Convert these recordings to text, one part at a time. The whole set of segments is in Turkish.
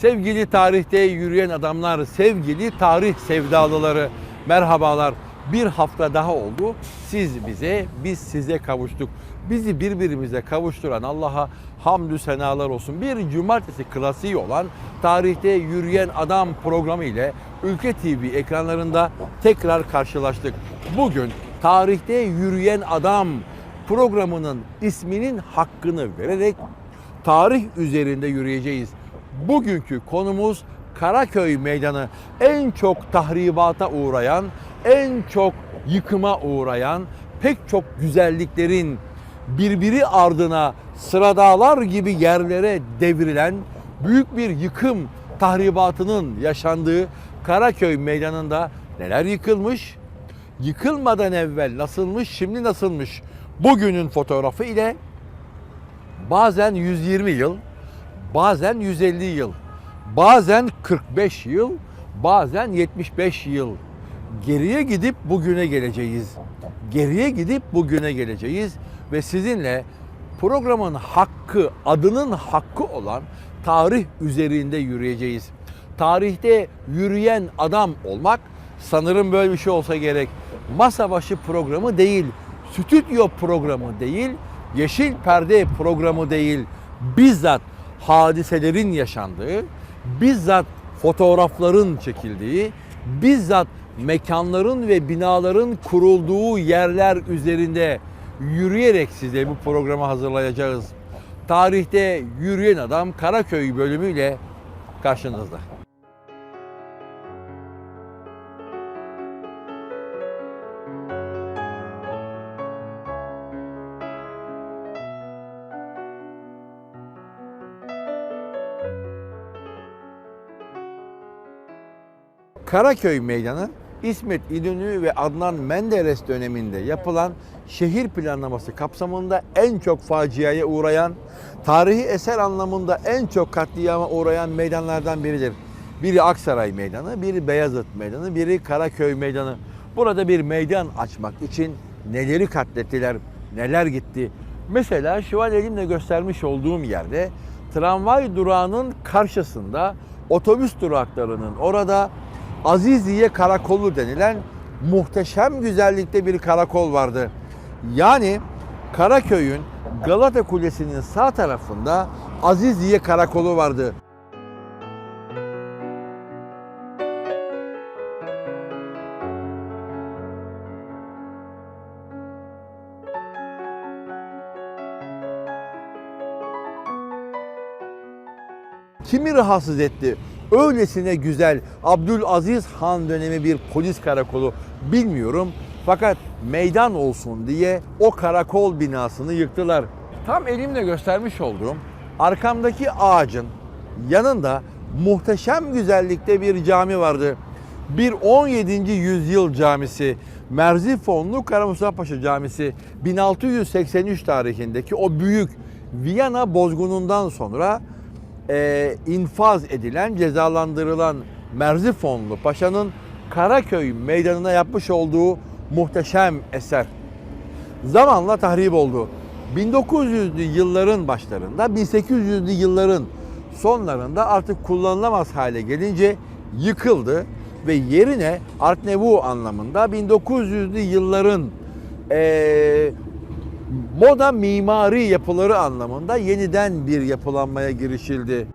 Sevgili tarihte yürüyen adamlar, sevgili tarih sevdalıları, merhabalar. Bir hafta daha oldu. Siz bize, biz size kavuştuk. Bizi birbirimize kavuşturan Allah'a hamdü senalar olsun. Bir cumartesi klasiği olan Tarihte Yürüyen Adam programı ile Ülke TV ekranlarında tekrar karşılaştık. Bugün Tarihte Yürüyen Adam programının isminin hakkını vererek tarih üzerinde yürüyeceğiz. Bugünkü konumuz Karaköy Meydanı. En çok tahribata uğrayan, en çok yıkıma uğrayan, pek çok güzelliklerin birbiri ardına sıradağlar gibi yerlere devrilen büyük bir yıkım tahribatının yaşandığı Karaköy Meydanı'nda neler yıkılmış, yıkılmadan evvel nasılmış, şimdi nasılmış bugünün fotoğrafı ile bazen 120 yıl, bazen 150 yıl, bazen 45 yıl, bazen 75 yıl geriye gidip bugüne geleceğiz. Geriye gidip bugüne geleceğiz ve sizinle programın hakkı, adının hakkı olan tarih üzerinde yürüyeceğiz. Tarihte yürüyen adam olmak sanırım böyle bir şey olsa gerek. Masa başı programı değil, stüdyo programı değil, yeşil perde programı değil. Bizzat hadiselerin yaşandığı, bizzat fotoğrafların çekildiği, bizzat mekanların ve binaların kurulduğu yerler üzerinde yürüyerek size bu programı hazırlayacağız. Tarihte yürüyen adam Karaköy bölümüyle karşınızda. Karaköy Meydanı İsmet İnönü ve Adnan Menderes döneminde yapılan şehir planlaması kapsamında en çok faciaya uğrayan, tarihi eser anlamında en çok katliama uğrayan meydanlardan biridir. Biri Aksaray Meydanı, biri Beyazıt Meydanı, biri Karaköy Meydanı. Burada bir meydan açmak için neleri katlettiler, neler gitti. Mesela şu an elimle göstermiş olduğum yerde tramvay durağının karşısında otobüs duraklarının orada Aziziye Karakolu denilen muhteşem güzellikte bir karakol vardı. Yani Karaköy'ün Galata Kulesi'nin sağ tarafında Aziziye Karakolu vardı. Kimi rahatsız etti? Öylesine güzel Abdülaziz Han dönemi bir polis karakolu bilmiyorum. Fakat meydan olsun diye o karakol binasını yıktılar. Tam elimle göstermiş olduğum arkamdaki ağacın yanında muhteşem güzellikte bir cami vardı. Bir 17. yüzyıl camisi, Merzifonlu Kara Mustafa Paşa Camisi 1683 tarihindeki o büyük Viyana bozgunundan sonra e, infaz edilen, cezalandırılan Merzifonlu Paşa'nın Karaköy meydanına yapmış olduğu muhteşem eser. Zamanla tahrip oldu. 1900'lü yılların başlarında, 1800'lü yılların sonlarında artık kullanılamaz hale gelince yıkıldı ve yerine Art Nouveau anlamında 1900'lü yılların eee moda mimari yapıları anlamında yeniden bir yapılanmaya girişildi.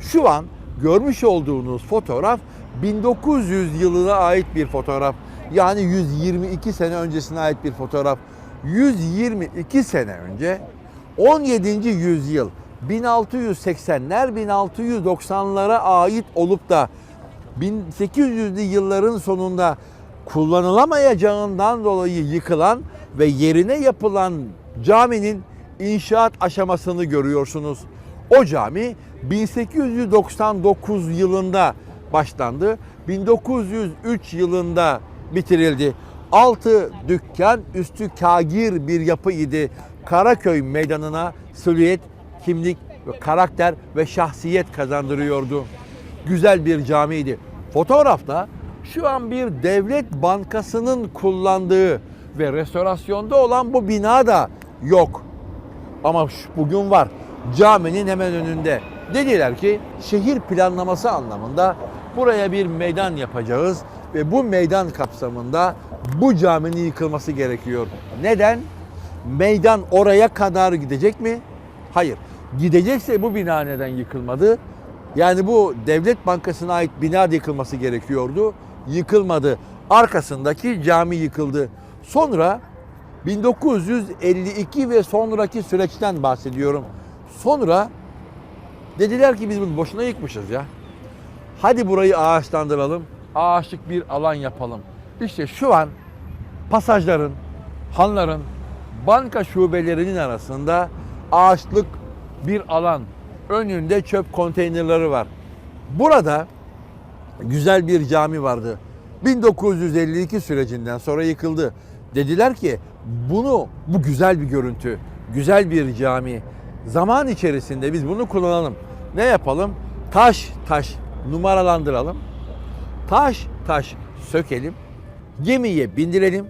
Şu an görmüş olduğunuz fotoğraf 1900 yılına ait bir fotoğraf. Yani 122 sene öncesine ait bir fotoğraf. 122 sene önce 17. yüzyıl 1680'ler 1690'lara ait olup da 1800'lü yılların sonunda kullanılamayacağından dolayı yıkılan ve yerine yapılan caminin inşaat aşamasını görüyorsunuz. O cami 1899 yılında başlandı. 1903 yılında bitirildi. Altı dükkan, üstü kagir bir yapı idi. Karaköy meydanına silüet, kimlik, ve karakter ve şahsiyet kazandırıyordu. Güzel bir camiydi. Fotoğrafta şu an bir devlet bankasının kullandığı ve restorasyonda olan bu bina da yok. Ama bugün var. Caminin hemen önünde. Dediler ki şehir planlaması anlamında buraya bir meydan yapacağız ve bu meydan kapsamında bu caminin yıkılması gerekiyor. Neden? Meydan oraya kadar gidecek mi? Hayır. Gidecekse bu bina neden yıkılmadı? Yani bu devlet bankasına ait bina yıkılması gerekiyordu. Yıkılmadı. Arkasındaki cami yıkıldı. Sonra 1952 ve sonraki süreçten bahsediyorum. Sonra dediler ki biz bunu boşuna yıkmışız ya. Hadi burayı ağaçlandıralım. Ağaçlık bir alan yapalım. İşte şu an pasajların, hanların, banka şubelerinin arasında ağaçlık bir alan. Önünde çöp konteynerleri var. Burada güzel bir cami vardı. 1952 sürecinden sonra yıkıldı. Dediler ki bunu bu güzel bir görüntü, güzel bir cami. Zaman içerisinde biz bunu kullanalım. Ne yapalım? Taş taş numaralandıralım. Taş taş sökelim. Gemiye bindirelim.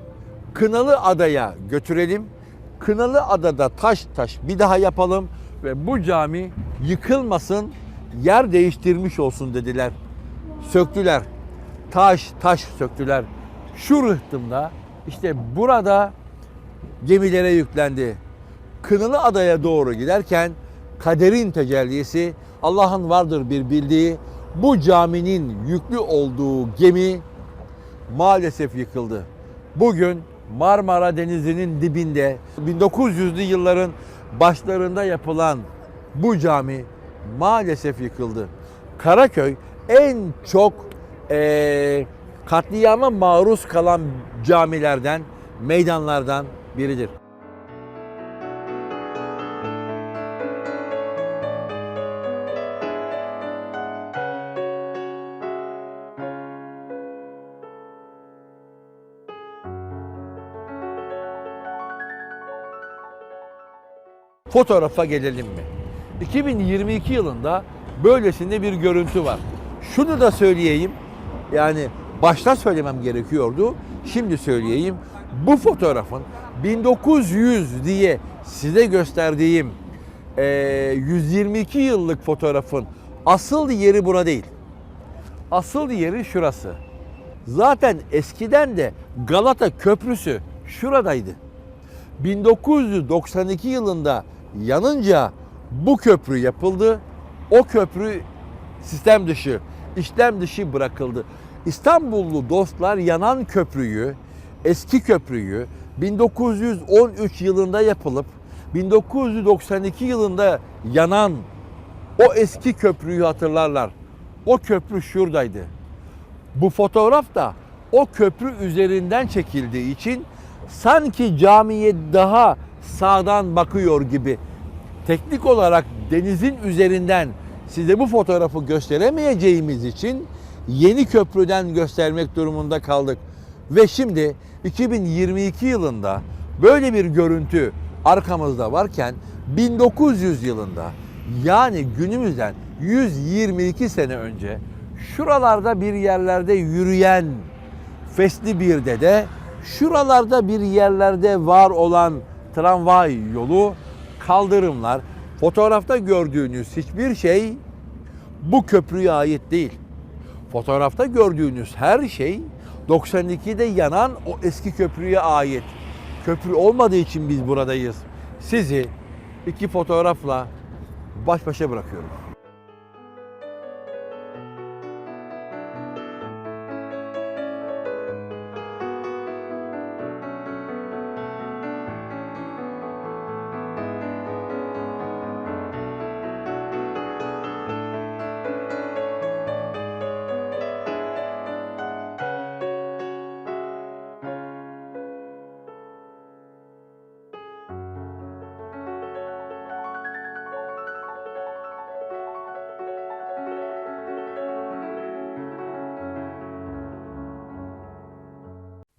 Kınalı Adaya götürelim. Kınalı Adada taş taş bir daha yapalım ve bu cami yıkılmasın, yer değiştirmiş olsun dediler. Söktüler. Taş taş söktüler. Şu rıhtımda işte burada gemilere yüklendi. Kınalı Adaya doğru giderken kaderin tecellisi Allah'ın vardır bir bildiği bu caminin yüklü olduğu gemi maalesef yıkıldı. Bugün Marmara Denizi'nin dibinde 1900'lü yılların başlarında yapılan bu cami maalesef yıkıldı. Karaköy en çok eee katliama maruz kalan camilerden, meydanlardan biridir. Fotoğrafa gelelim mi? 2022 yılında böylesinde bir görüntü var. Şunu da söyleyeyim. Yani başta söylemem gerekiyordu. Şimdi söyleyeyim. Bu fotoğrafın 1900 diye size gösterdiğim eee, 122 yıllık fotoğrafın asıl yeri bura değil. Asıl yeri şurası. Zaten eskiden de Galata Köprüsü şuradaydı. 1992 yılında yanınca bu köprü yapıldı. O köprü sistem dışı, işlem dışı bırakıldı. İstanbullu dostlar yanan köprüyü, eski köprüyü 1913 yılında yapılıp 1992 yılında yanan o eski köprüyü hatırlarlar. O köprü şuradaydı. Bu fotoğraf da o köprü üzerinden çekildiği için sanki camiye daha sağdan bakıyor gibi. Teknik olarak denizin üzerinden size bu fotoğrafı gösteremeyeceğimiz için yeni köprüden göstermek durumunda kaldık. Ve şimdi 2022 yılında böyle bir görüntü arkamızda varken 1900 yılında yani günümüzden 122 sene önce şuralarda bir yerlerde yürüyen fesli bir dede şuralarda bir yerlerde var olan tramvay yolu, kaldırımlar, fotoğrafta gördüğünüz hiçbir şey bu köprüye ait değil. Fotoğrafta gördüğünüz her şey 92'de yanan o eski köprüye ait. Köprü olmadığı için biz buradayız. Sizi iki fotoğrafla baş başa bırakıyorum.